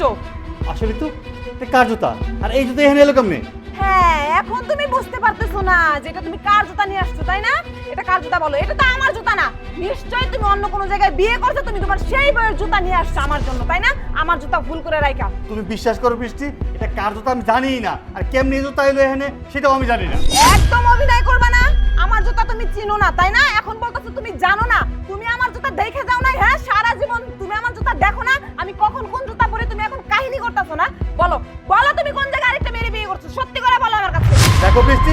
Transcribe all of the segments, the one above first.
চোখ আসলে তো কার জুতা? আর এই জুতা এখানে এলো কেমনে? হ্যাঁ এখন তুমি বুঝতে পারতেছো না যে এটা তুমি কার জুতা নিয়ে আসছো তাই না? এটা কার জুতা বলো? এটা তো আমার জুতা না। নিশ্চয়ই তুমি অন্য কোনো জায়গায় বিয়ে করছ তুমি তোমার সেই বইয়ের জুতা নিয়ে আসছো আমার জন্য তাই না? আমার জুতা ভুল করে রাইখা। তুমি বিশ্বাস করো বৃষ্টি এটা কার জুতা আমি জানিই না। আর কেমনি জুতা এলো এখানে সেটাও আমি জানি না। একদম অভিনয় করবে না। আমার জুতা তুমি চিনো না তাই না? বৃষ্টি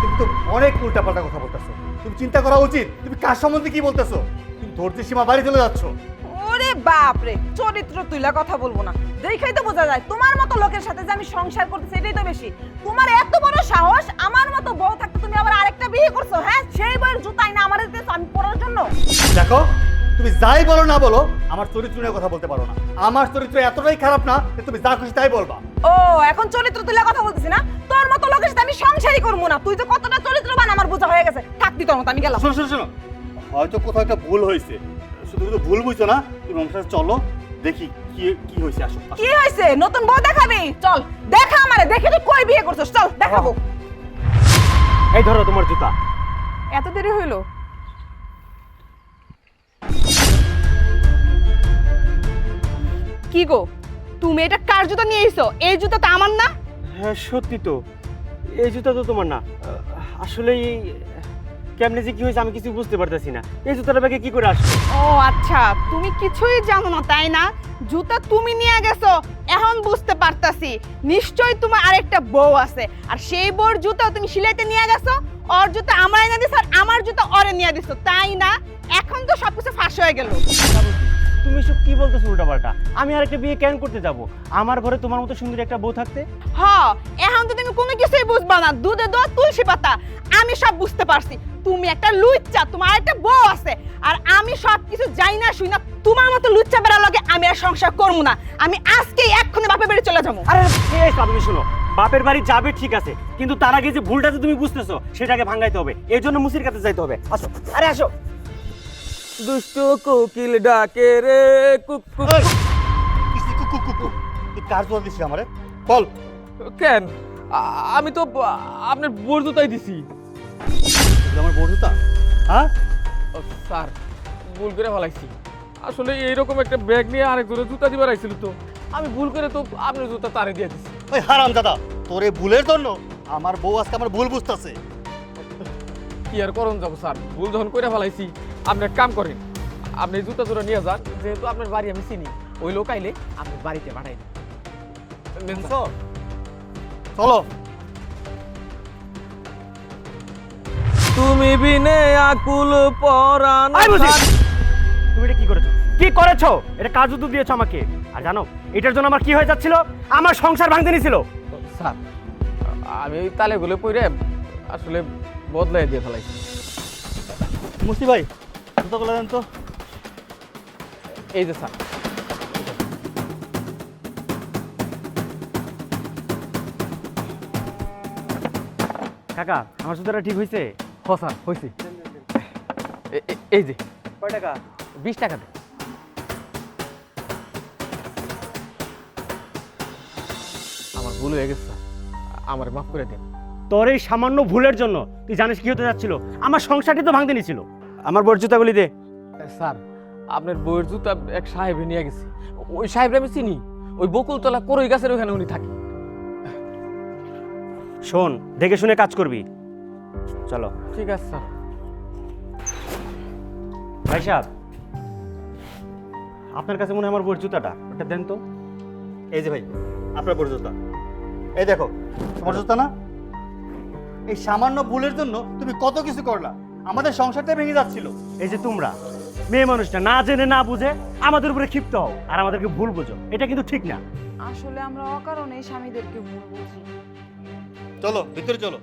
তুমি তো অনেক উল্টাপাল্টা কথা বলতেছো। তুমি চিন্তা করা উচিত তুমি কার সম্বন্ধে কি বলতেছো? তুমি ধৈর্যের সীমা বাড়ি চলে যাচ্ছ। ওরে বাপ রে চরিত্র তুইলা কথা বলব না। দেখাই তো বোঝা যায় তোমার মতো লোকের সাথে যে আমি সংসার করতেছি এটাই তো বেশি। তোমার এত বড় সাহস আমার মতো বউ থাকতে তুমি আবার আরেকটা বিয়ে করছ হ্যাঁ? সেই বইয়ের জুতাই না আমার আমি পরার জন্য? দেখো তুমি যাই বলো না বলো আমার চরিত্র নিয়ে কথা বলতে পারো না। আমার চরিত্র এতটাই খারাপ না যে তুমি যা খুশি তাই বলবা। ও এখন চরিত্র তুলে কথা বলতেছি না? তোর মতো লোকের সাথে আমি সংসারই করব না। তুই তো কতটা চরিত্রবান আমার বোঝা হয়ে গেছে। থাকবি তোর মতো আমি গেলাম। শোনো শোনো শোনো। হয়তো কোথাও একটা ভুল হয়েছে। শুধু শুধু ভুল বুঝছ না? তুমি আমার সাথে চলো দেখি কি কি হয়েছে আসো আসো। কি হয়েছে? নতুন বউ দেখাবি? চল দেখা আমারে দেখে তুই কই বিয়ে করছিস? চল দেখাবো এই ধরো তোমার জুতা। এত দেরি হইল? কি গো? তুমি এটা কার জুতা নিয়ে এসো এই জুতা তো আমার না। হ্যাঁ সত্যি তো। এই জুতা তো তোমার না। আসলে কেমনে যে কি হয়েছে আমি কিছু বুঝতে পারতেছি না। এই জুতাটা ব্যাগে কি করে আসলো? ও আচ্ছা তুমি কিছুই জানো না তাই না? জুতা তুমি নিয়ে গেছো এখন বুঝতে পারতাছি। নিশ্চয়ই তোমার আরেকটা বউ আছে। আর সেই বউর জুতা তুমি সিলাইতে নিয়ে গেছো ওর জুতা আমার এনে দিছো আর আমার জুতা ওরে নিয়ে দিছো তাই না? এখন তো সবকিছু ফাঁস হয়ে গেল। তুমি সব কি বলতেছো উল্টাপাল্টা? আমি আরেকটা বিয়ে কেন করতে যাব? আমার ঘরে তোমার মতো সুন্দর একটা বউ থাকতে? হ এখন তো তুমি কোনো কিছুই বুঝবা না। দুধে দোয়া তুলসী পাতা। আমি সব বুঝতে পারছি। তুমি একটা লুচ্চা তোমার একটা বউ আছে। আর আমি সব কিছু যাই না শুই না। তোমার মতো লুচ্চা বেড়া লগে আমি আর সংসার করব না। আমি আজকেই এক্ষুনি বাপের বাড়ি চলে যাব। আরে এই সব তুমি শোনো। বাপের বাড়ি যাবে ঠিক আছে। কিন্তু তার আগে যে ভুলটা যে তুমি বুঝতেছো সেটাকে ভাঙাইতে হবে। এই জন্য মুসির কাছে যাইতে হবে। আসো আরে আসো। দুষ্ট কোকিল ডাকে রে কুক কুক কুক কুক কুক। তুই কার জুতা দিছিস আমারে? বল। কেন? আমি তো আপনার বোর জুতাই দিছি আমার বউ জুতা হ্যাঁ? ও, স্যার ভুল করে ফেলাইছি। আসলে এইরকম একটা ব্যাগ নিয়ে আরেকজনের জুতা দিবার আইছিল তো। আমি ভুল করে তো আপনার জুতা তারে দিয়ে দিছি। ওই হারাম দাদা তোর এই ভুলের জন্য আমার বউ আজকে আমার ভুল বুঝতেছে। কি আর করণ যাব স্যার? ভুল যখন করে ফেলাইছি আপনি এক কাম করেন আপনি জুতা জোড়া নিয়ে যান যেহেতু আপনার বাড়ি আমি চিনি ওই লোক আইলে আপনার বাড়িতে পাঠাই দিন। চলো। তুমি বিনে আকুল পরাণ তুমি এটা কি করেছ? কি করেছ? এটা কাজ উদ্যোগ দিয়েছ আমাকে? আর জানো এটার জন্য আমার কি হয়ে যাচ্ছিল? আমার সংসার ভাঙতে নিছিল। স্যার আমি ওই তালেগুলো পইরে আসলে বদলাই দিয়ে ফেলাইছি। মুস্তি ভাই দেন তো। এই যে স্যার। কাকা আমার জুতাটা ঠিক হয়েছে হ স্যার হয়েছি এই যে। কয় টাকা? বিশ টাকা আমার ভুল হয়ে গেছে স্যার। আমার মাফ করে দেন। তোর এই সামান্য ভুলের জন্য তুই জানিস কি হতে যাচ্ছিল? আমার সংসারটি তো ভাঙতে নিছিল। আমার বড় জুতাগুলি দে। স্যার আপনার বইয়ের জুতা এক সাহেবে নিয়ে গেছি। ওই সাহেবরা আমি চিনি ওই বকুলতলা করই গাছের ওখানে উনি থাকে। শোন দেখে শুনে কাজ করবি। চলো। ঠিক আছে স্যার। ভাই সাহেব আপনার কাছে মনে হয় আমার বড় জুতাটা? ওটা দেন তো। এই যে ভাই আপনার বড় জুতা। এই দেখো তোমার জুতা না? এই সামান্য ভুলের জন্য তুমি কত কিছু করলা। আমাদের সংসারটা ভেঙে যাচ্ছিল। এই যে তোমরা মেয়ে মানুষটা না জেনে না বুঝে আমাদের উপরে ক্ষিপ্ত হও আর আমাদেরকে ভুল বোঝো। এটা কিন্তু ঠিক না। আসলে আমরা অকারণে স্বামীদেরকে ভুল বুঝি। চলো ভিতরে চলো।